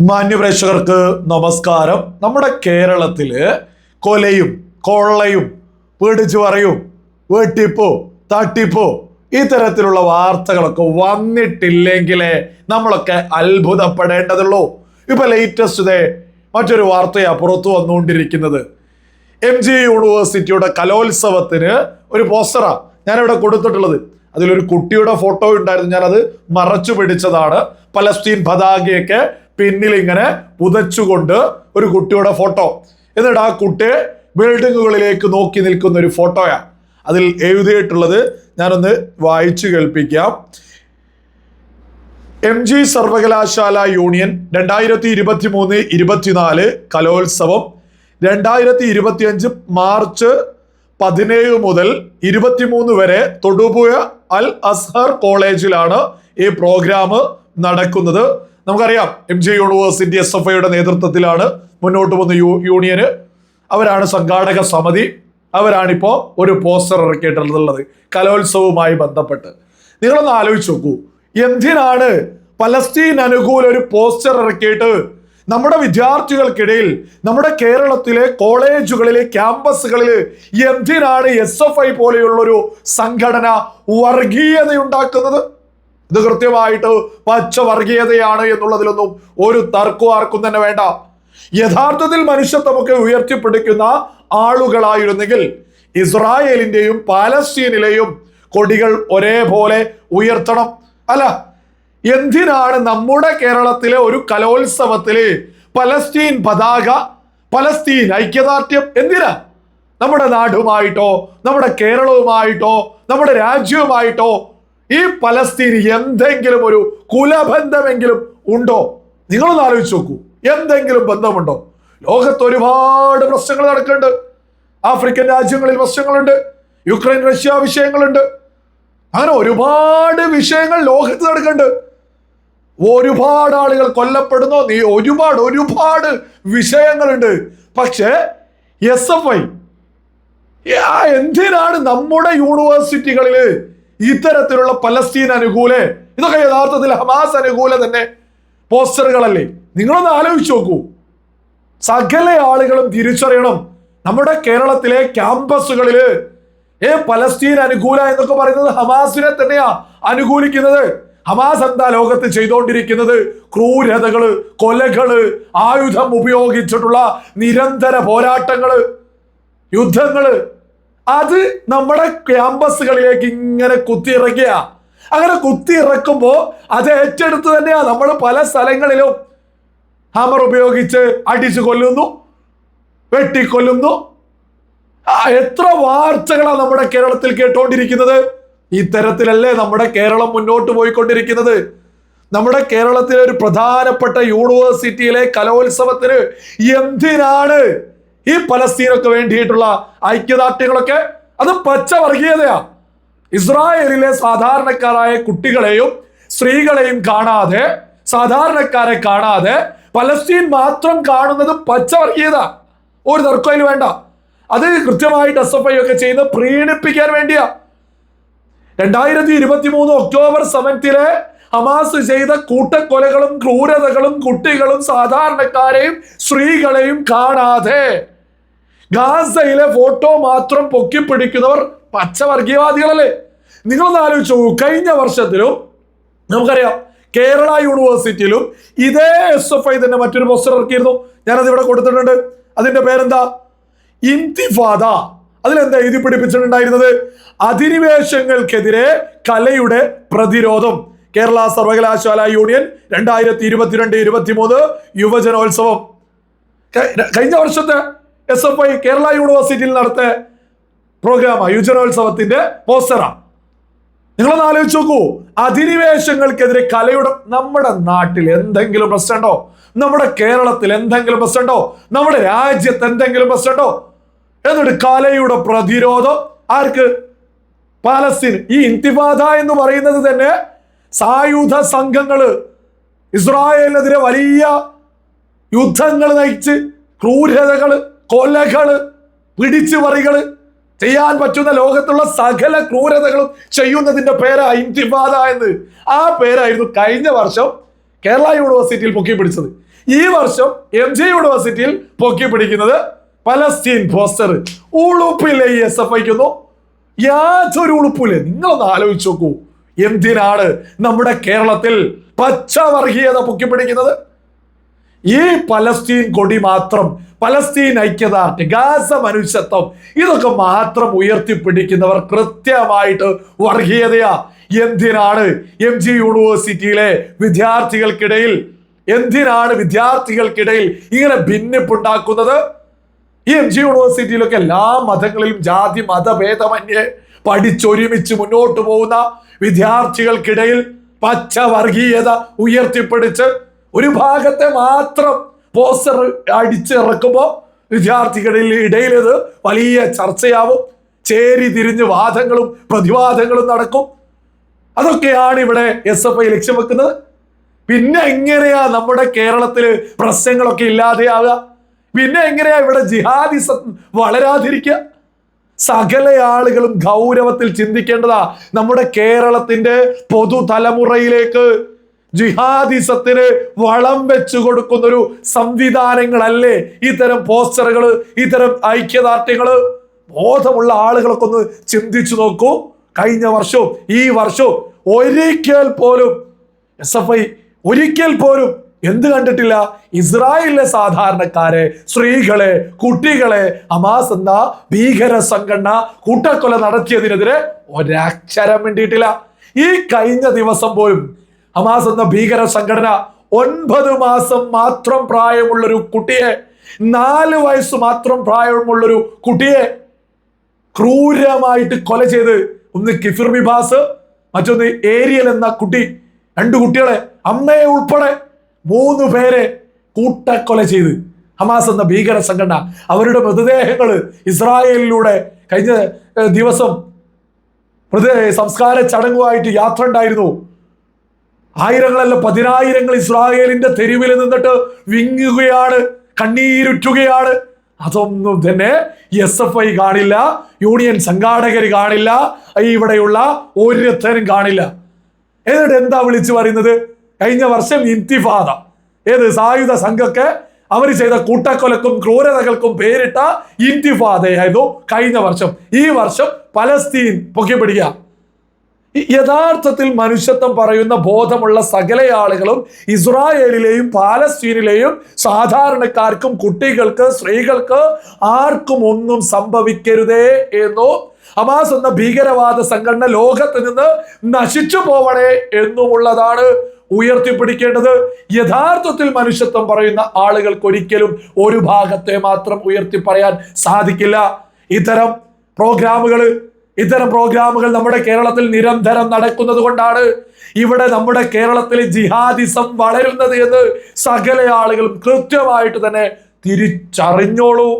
മാന്യപ്രേക്ഷകർക്ക് നമസ്കാരം. നമ്മുടെ കേരളത്തിൽ കൊലയും കൊള്ളയും പേടിച്ചു പറയും വെട്ടിപ്പോ തട്ടിപ്പോ ഇത്തരത്തിലുള്ള വാർത്തകളൊക്കെ വന്നിട്ടില്ലെങ്കിലേ നമ്മളൊക്കെ അത്ഭുതപ്പെടേണ്ടതുള്ളൂ. ഇപ്പൊ ലേറ്റസ്റ്റ് മറ്റൊരു വാർത്തയാ പുറത്തു വന്നുകൊണ്ടിരിക്കുന്നത്. എം ജി യൂണിവേഴ്സിറ്റിയുടെ കലോത്സവത്തിന് ഒരു പോസ്റ്ററാ ഞാനിവിടെ കൊടുത്തിട്ടുള്ളത്. അതിലൊരു കുട്ടിയുടെ ഫോട്ടോ ഉണ്ടായിരുന്നു. ഞാനത് മറച്ചു പിടിച്ചതാണ്. പലസ്തീൻ പതാകയൊക്കെ പിന്നിൽ ഇങ്ങനെ പുതച്ചുകൊണ്ട് ഒരു കുട്ടിയുടെ ഫോട്ടോ. എന്നിട്ട് ആ കുട്ടി ബിൽഡിങ്ങുകളിലേക്ക് നോക്കി നിൽക്കുന്ന ഒരു ഫോട്ടോയാ. അതിൽ എഴുതിയിട്ടുള്ളത് ഞാനൊന്ന് വായിച്ചു കേൾപ്പിക്കാം. എം ജി സർവകലാശാല യൂണിയൻ രണ്ടായിരത്തി ഇരുപത്തി മൂന്ന് ഇരുപത്തിനാല് കലോത്സവം രണ്ടായിരത്തി ഇരുപത്തിയഞ്ച് മാർച്ച് പതിനേഴ് മുതൽ ഇരുപത്തിമൂന്ന് വരെ തൊടുപുഴ അൽ അസ്ഹർ കോളേജിലാണ് ഈ പ്രോഗ്രാം നടക്കുന്നത്. നമുക്കറിയാം M G university S F ഐയുടെ നേതൃത്വത്തിലാണ് മുന്നോട്ട് വന്ന യൂ യൂണിയന്. അവരാണ് സംഘാടക സമിതി. അവരാണിപ്പോൾ ഒരു പോസ്റ്റർ ഇറക്കിയിട്ടുള്ളത്. കലോത്സവവുമായി ബന്ധപ്പെട്ട്. നിങ്ങളൊന്ന് ആലോചിച്ച് നോക്കൂ. എന്തിനാണ് പലസ്തീൻ അനുകൂല ഒരു പോസ്റ്റർ ഇറക്കിയിട്ട് നമ്മുടെ വിദ്യാർത്ഥികൾക്കിടയിൽ നമ്മുടെ കേരളത്തിലെ കോളേജുകളിലെ ക്യാമ്പസുകളിൽ എന്തിനാണ് എസ് എഫ് ഐ പോലെയുള്ളൊരു സംഘടന വർഗീയത ഉണ്ടാക്കുന്നത് ഇത് കൃത്യമായിട്ട് പച്ച വർഗീയതയാണ് എന്നുള്ളതിലൊന്നും ഒരു തർക്കവും ആർക്കും തന്നെ വേണ്ട. യഥാർത്ഥത്തിൽ മനുഷ്യത്വമൊക്കെ ഉയർത്തിപ്പിടിക്കുന്ന ആളുകളായിരുന്നെങ്കിൽ ഇസ്രായേലിന്റെയും പാലസ്തീനിലെയും കൊടികൾ ഒരേപോലെ ഉയർത്തണം. അല്ല എന്തിനാണ് നമ്മുടെ കേരളത്തിലെ ഒരു കലോത്സവത്തിൽ പലസ്തീൻ പതാക പലസ്തീൻ ഐക്യദാർഢ്യം എന്തിനാ? നമ്മുടെ നാടുമായിട്ടോ നമ്മുടെ കേരളവുമായിട്ടോ നമ്മുടെ രാജ്യവുമായിട്ടോ ഈ പലസ്തീന് എന്തെങ്കിലും ഒരു കുലബന്ധമെങ്കിലും ഉണ്ടോ? നിങ്ങളൊന്ന് ആലോചിച്ച് നോക്കൂ. എന്തെങ്കിലും ബന്ധമുണ്ടോ? ലോകത്ത് ഒരുപാട് പ്രശ്നങ്ങൾ നടക്കുന്നുണ്ട്. ആഫ്രിക്കൻ രാജ്യങ്ങളിൽ പ്രശ്നങ്ങളുണ്ട്. യുക്രൈൻ റഷ്യ വിഷയങ്ങളുണ്ട്. അങ്ങനെ ഒരുപാട് വിഷയങ്ങൾ ലോകത്ത് നടക്കുന്നുണ്ട്. ഒരുപാട് ആളുകൾ കൊല്ലപ്പെടുന്നു. നീ ഒരുപാട് ഒരുപാട് വിഷയങ്ങളുണ്ട്. പക്ഷേ എസ് എഫ് ഐ എന്തിനാണ് നമ്മുടെ യൂണിവേഴ്സിറ്റികളിൽ ഇത്തരത്തിലുള്ള പലസ്തീൻ അനുകൂല ഇതൊക്കെ യഥാർത്ഥത്തിൽ ഹമാസ് അനുകൂല തന്നെ പോസ്റ്ററുകളല്ലേ? നിങ്ങളൊന്ന് ആലോചിച്ച് നോക്കൂ. സകല ആളുകളും തിരിച്ചറിയണം. നമ്മുടെ കേരളത്തിലെ ക്യാമ്പസുകളിൽ ഏ പലസ്തീൻ അനുകൂല എന്നൊക്കെ പറയുന്നത് ഹമാസിനെ തന്നെയാ അനുകൂലിക്കുന്നത്. ഹമാസ് എന്താ ലോകത്ത് ചെയ്തുകൊണ്ടിരിക്കുന്നത് ക്രൂരതകൾ കൊലകൾ ആയുധം ഉപയോഗിച്ചിട്ടുള്ള നിരന്തര പോരാട്ടങ്ങൾ യുദ്ധങ്ങൾ. അത് നമ്മുടെ ക്യാമ്പസുകളിലേക്ക് ഇങ്ങനെ കുത്തിയിറക്കുക അങ്ങനെ കുത്തിയിറക്കുമ്പോ അത് ഏറ്റെടുത്ത് തന്നെയാ. നമ്മൾ പല സ്ഥലങ്ങളിലും ഹാമർ ഉപയോഗിച്ച് അടിച്ചു കൊല്ലുന്നു വെട്ടിക്കൊല്ലുന്നു. എത്ര വാർത്തകളാണ് നമ്മുടെ കേരളത്തിൽ കേട്ടോണ്ടിരിക്കുന്നത്. ഇത്തരത്തിലല്ലേ നമ്മുടെ കേരളം മുന്നോട്ട് പോയിക്കൊണ്ടിരിക്കുന്നത്. നമ്മുടെ കേരളത്തിലെ ഒരു പ്രധാനപ്പെട്ട യൂണിവേഴ്സിറ്റിയിലെ കലോത്സവത്തിന് എന്തിനാണ് ഈ പലസ്തീനൊക്കെ വേണ്ടിയിട്ടുള്ള ഐക്യദാർഢ്യങ്ങളൊക്കെ അത് പച്ച വർഗീയതയാ ഇസ്രായേലിലെ സാധാരണക്കാരായ കുട്ടികളെയും സ്ത്രീകളെയും കാണാതെ സാധാരണക്കാരെ കാണാതെ പലസ്തീൻ മാത്രം കാണുന്നത് പച്ച വർഗീയത ഒരു തർക്കയിൽ വേണ്ട. അത് കൃത്യമായിട്ട് എസ് എഫ് ഐ ഒക്കെ ചെയ്യുന്ന പ്രീണിപ്പിക്കാൻ വേണ്ടിയാ. രണ്ടായിരത്തി ഇരുപത്തി മൂന്ന് ഒക്ടോബർ സെവൻത്തിലെ ഹമാസ് ചെയ്ത കൂട്ടക്കൊലകളും ക്രൂരതകളും കുട്ടികളും സാധാരണക്കാരെയും സ്ത്രീകളെയും കാണാതെ ഗാസയിലെ ഫോട്ടോ മാത്രം പൊക്കിപ്പിടിക്കുന്നവർ പച്ചവർഗീയവാദികളല്ലേ? നിങ്ങളൊന്ന് ആലോചിച്ചു. കഴിഞ്ഞ വർഷത്തിലും നമുക്കറിയാം കേരള യൂണിവേഴ്സിറ്റിയിലും ഇതേ എസ് എഫ് ഐ തന്നെ മറ്റൊരു പോസ്റ്റർ ഇറക്കിയിരുന്നു. ഞാനത് ഇവിടെ കൊടുത്തിട്ടുണ്ട്. അതിന്റെ പേരെന്താ? ഇന്തിഫാദ. അതിലെന്താ എഴുതി പിടിപ്പിച്ചിട്ടുണ്ടായിരുന്നത്? അധിനിവേശങ്ങൾക്കെതിരെ കലയുടെ പ്രതിരോധം. കേരള സർവകലാശാല യൂണിയൻ രണ്ടായിരത്തി ഇരുപത്തിരണ്ട് ഇരുപത്തിമൂന്ന് യുവജനോത്സവം. കഴിഞ്ഞ വർഷത്തെ എസ് എഫ് ഐ കേരള യൂണിവേഴ്സിറ്റിയിൽ നടത്തിയ പ്രോഗ്രാമാണ് യുവജനോത്സവത്തിന്റെ പോസ്റ്ററാ നിങ്ങളൊന്ന് ആലോചിച്ച് നോക്കൂ. അധിനിവേശങ്ങൾക്കെതിരെ കലയുടെ നമ്മുടെ നാട്ടിൽ എന്തെങ്കിലും പ്രശ്നമുണ്ടോ? നമ്മുടെ കേരളത്തിൽ എന്തെങ്കിലും പ്രശ്നമുണ്ടോ? നമ്മുടെ രാജ്യത്ത് എന്തെങ്കിലും പ്രശ്നമുണ്ടോ? എന്നിട്ട് കലയുടെ പ്രതിരോധം ആർക്ക്? പാലസ്തീൻ ഈ ഇന്തിഫാദ എന്ന് പറയുന്നത് തന്നെ സായുധ സംഘങ്ങൾ ഇസ്രായേലിനെതിരെ വലിയ യുദ്ധങ്ങൾ നയിച്ച് ക്രൂരതകൾ കൊലകൾ പിടിച്ചുപറികൾ ചെയ്യാൻ പറ്റുന്ന ലോകത്തുള്ള സകല ക്രൂരതകളും ചെയ്യുന്നതിന്റെ പേരാ ഇന്തിഫാദ എന്ന്. ആ പേരായിരുന്നു കഴിഞ്ഞ വർഷം കേരള യൂണിവേഴ്സിറ്റിയിൽ പൊക്കി പിടിച്ചത്. ഈ വർഷം എം ജി യൂണിവേഴ്സിറ്റിയിൽ പൊക്കി പിടിക്കുന്നത് പലസ്തീൻ പോസ്റ്റർ. ഉളുപ്പില്ലേ ഈ എസ് എഫ് ഐക്കുന്നു യാതൊരു ഉളുപ്പില്ലേ? നിങ്ങളൊന്ന് ആലോചിച്ച് നോക്കൂ. എന്തിനാണ് നമ്മുടെ കേരളത്തിൽ പച്ചവർഗീയത പൊക്കി പിടിക്കുന്നത്? ഈ പലസ്തീൻ കൊടി മാത്രം പലസ്തീൻ ഐക്യദാർഢ്യം ഗാസ മനുഷ്യത്വം ഇതൊക്കെ മാത്രം ഉയർത്തിപ്പിടിക്കുന്നവർ കൃത്യമായിട്ട് വർഗീയതയാ. എന്തിനാണ് എം ജി യൂണിവേഴ്സിറ്റിയിലെ വിദ്യാർത്ഥികൾക്കിടയിൽ എന്തിനാണ് വിദ്യാർത്ഥികൾക്കിടയിൽ ഇങ്ങനെ ഭിന്നിപ്പുണ്ടാക്കുന്നത്? ഈ എം ജി യൂണിവേഴ്സിറ്റിയിലൊക്കെ എല്ലാ മതങ്ങളിലും ജാതി മതഭേദമന്യേ പഠിച്ചൊരുമിച്ച് മുന്നോട്ട് പോകുന്ന വിദ്യാർത്ഥികൾക്കിടയിൽ പച്ച വർഗീയത ഉയർത്തിപ്പിടിച്ച് ഒരു ഭാഗത്തെ മാത്രം പോസ്റ്റർ അടിച്ചിറക്കുമ്പോൾ വിദ്യാർത്ഥികളിൽ ഇടയിൽ ഇത് വലിയ ചർച്ചയാവും. ചേരി തിരിഞ്ഞ് വാദങ്ങളും പ്രതിവാദങ്ങളും നടക്കും. അതൊക്കെയാണ് ഇവിടെ എസ് എഫ് ഐ ലക്ഷ്യം വെക്കുന്നത്. പിന്നെ എങ്ങനെയാ നമ്മുടെ കേരളത്തിൽ പ്രശ്നങ്ങളൊക്കെ ഇല്ലാതെയാവുക? പിന്നെ എങ്ങനെയാ ഇവിടെ ജിഹാദിസം വളരാതിരിക്കുക? സകല ആളുകളും ഗൗരവത്തിൽ ചിന്തിക്കേണ്ടതാ നമ്മുടെ കേരളത്തിന്റെ പൊതുതലമുറയിലേക്ക് ജിഹാദിസത്തിന് വളം വെച്ചു കൊടുക്കുന്ന ഒരു സംവിധാനങ്ങളല്ലേ? ഇത്തരം പോസ്റ്ററുകൾ ഇത്തരം ഐക്യദാർഢ്യങ്ങൾ? ബോധമുള്ള ആളുകളൊക്കെ ഒന്ന് ചിന്തിച്ചു നോക്കൂ. കഴിഞ്ഞ വർഷവും ഈ വർഷവും ഒരിക്കൽ പോലും എസ് എഫ് ഐ ഒരിക്കൽ പോലും എന്ത് കണ്ടിട്ടില്ല? ഇസ്രായേലിലെ സാധാരണക്കാരെ സ്ത്രീകളെ കുട്ടികളെ ഹമാസ് എന്ന ഭീകര സംഘടന കൂട്ടക്കൊല നടത്തിയതിനെതിരെ ഒരക്ഷരം വേണ്ടിയിട്ടില്ല ഈ കഴിഞ്ഞ ദിവസം പോലും ഹമാസ് എന്ന ഭീകര സംഘടന ഒൻപത് മാസം മാത്രം പ്രായമുള്ളൊരു കുട്ടിയെ നാല് വയസ്സ് മാത്രം പ്രായമുള്ളൊരു കുട്ടിയെ ക്രൂരമായിട്ട് കൊല ചെയ്ത് ഒന്ന് കിഫിർ ബിബാസ് മറ്റൊന്ന് ഏരിയൽ എന്ന കുട്ടി രണ്ട് കുട്ടികളെ അമ്മയെ ഉൾപ്പെടെ മൂന്ന് പേരെ കൂട്ടക്കൊല ചെയ്ത്. ഹമാസ് എന്ന ഭീകര സംഘടന അവരുടെ മൃതദേഹങ്ങൾ ഇസ്രായേലിലൂടെ കഴിഞ്ഞ ദിവസം സംസ്കാര ചടങ്ങുമായിട്ട് യാത്ര ഉണ്ടായിരുന്നു. ആയിരങ്ങളല്ല പതിനായിരങ്ങൾ ഇസ്രായേലിന്റെ തെരുവിൽ നിന്നിട്ട് വിങ്ങുകയാണ് കണ്ണീരുറ്റുകയാണ്. അതൊന്നും തന്നെ എസ് എഫ് ഐ കാണില്ല യൂണിയൻ സംഘാടകർ കാണില്ല ഇവിടെയുള്ള ഒരുത്തരും കാണില്ല. എന്നിട്ട് എന്താ വിളിച്ചു പറയുന്നത്? കഴിഞ്ഞ വർഷം ഇന്തിഫാദ ഏത് സായുധ സംഘക്ക് അവർ ചെയ്ത കൂട്ടക്കൊലക്കും ക്രൂരതകൾക്കും പേരിട്ട ഇന്തിഫാദയായിരുന്നു കഴിഞ്ഞ വർഷം. ഈ വർഷം പലസ്തീൻ പൊക്കിപ്പിടിക്കുക. യഥാർത്ഥത്തിൽ മനുഷ്യത്വം പറയുന്ന ബോധമുള്ള സകല ആളുകളും ഇസ്രായേലിലെയും പാലസ്തീനിലെയും സാധാരണക്കാർക്കും കുട്ടികൾക്ക് സ്ത്രീകൾക്ക് ആർക്കും ഒന്നും സംഭവിക്കരുതേ എന്നോ ഹമാസ് എന്ന ഭീകരവാദ സംഘടന ലോകത്ത് നിന്ന് നശിച്ചു പോവണേ എന്നുമുള്ളതാണ് ഉയർത്തിപ്പിടിക്കേണ്ടത്. യഥാർത്ഥത്തിൽ മനുഷ്യത്വം പറയുന്ന ആളുകൾക്ക് ഒരിക്കലും ഒരു ഭാഗത്തെ മാത്രം ഉയർത്തി പറയാൻ സാധിക്കില്ല. ഇത്തരം പ്രോഗ്രാമുകൾ ഇത്തരം പ്രോഗ്രാമുകൾ നമ്മുടെ കേരളത്തിൽ നിരന്തരം നടക്കുന്നത് കൊണ്ടാണ് ഇവിടെ നമ്മുടെ കേരളത്തിൽ ജിഹാദിസം വളരുന്നത് എന്ന് സകല ആളുകളും കൃത്യമായിട്ട് തന്നെ തിരിച്ചറിഞ്ഞോളൂ.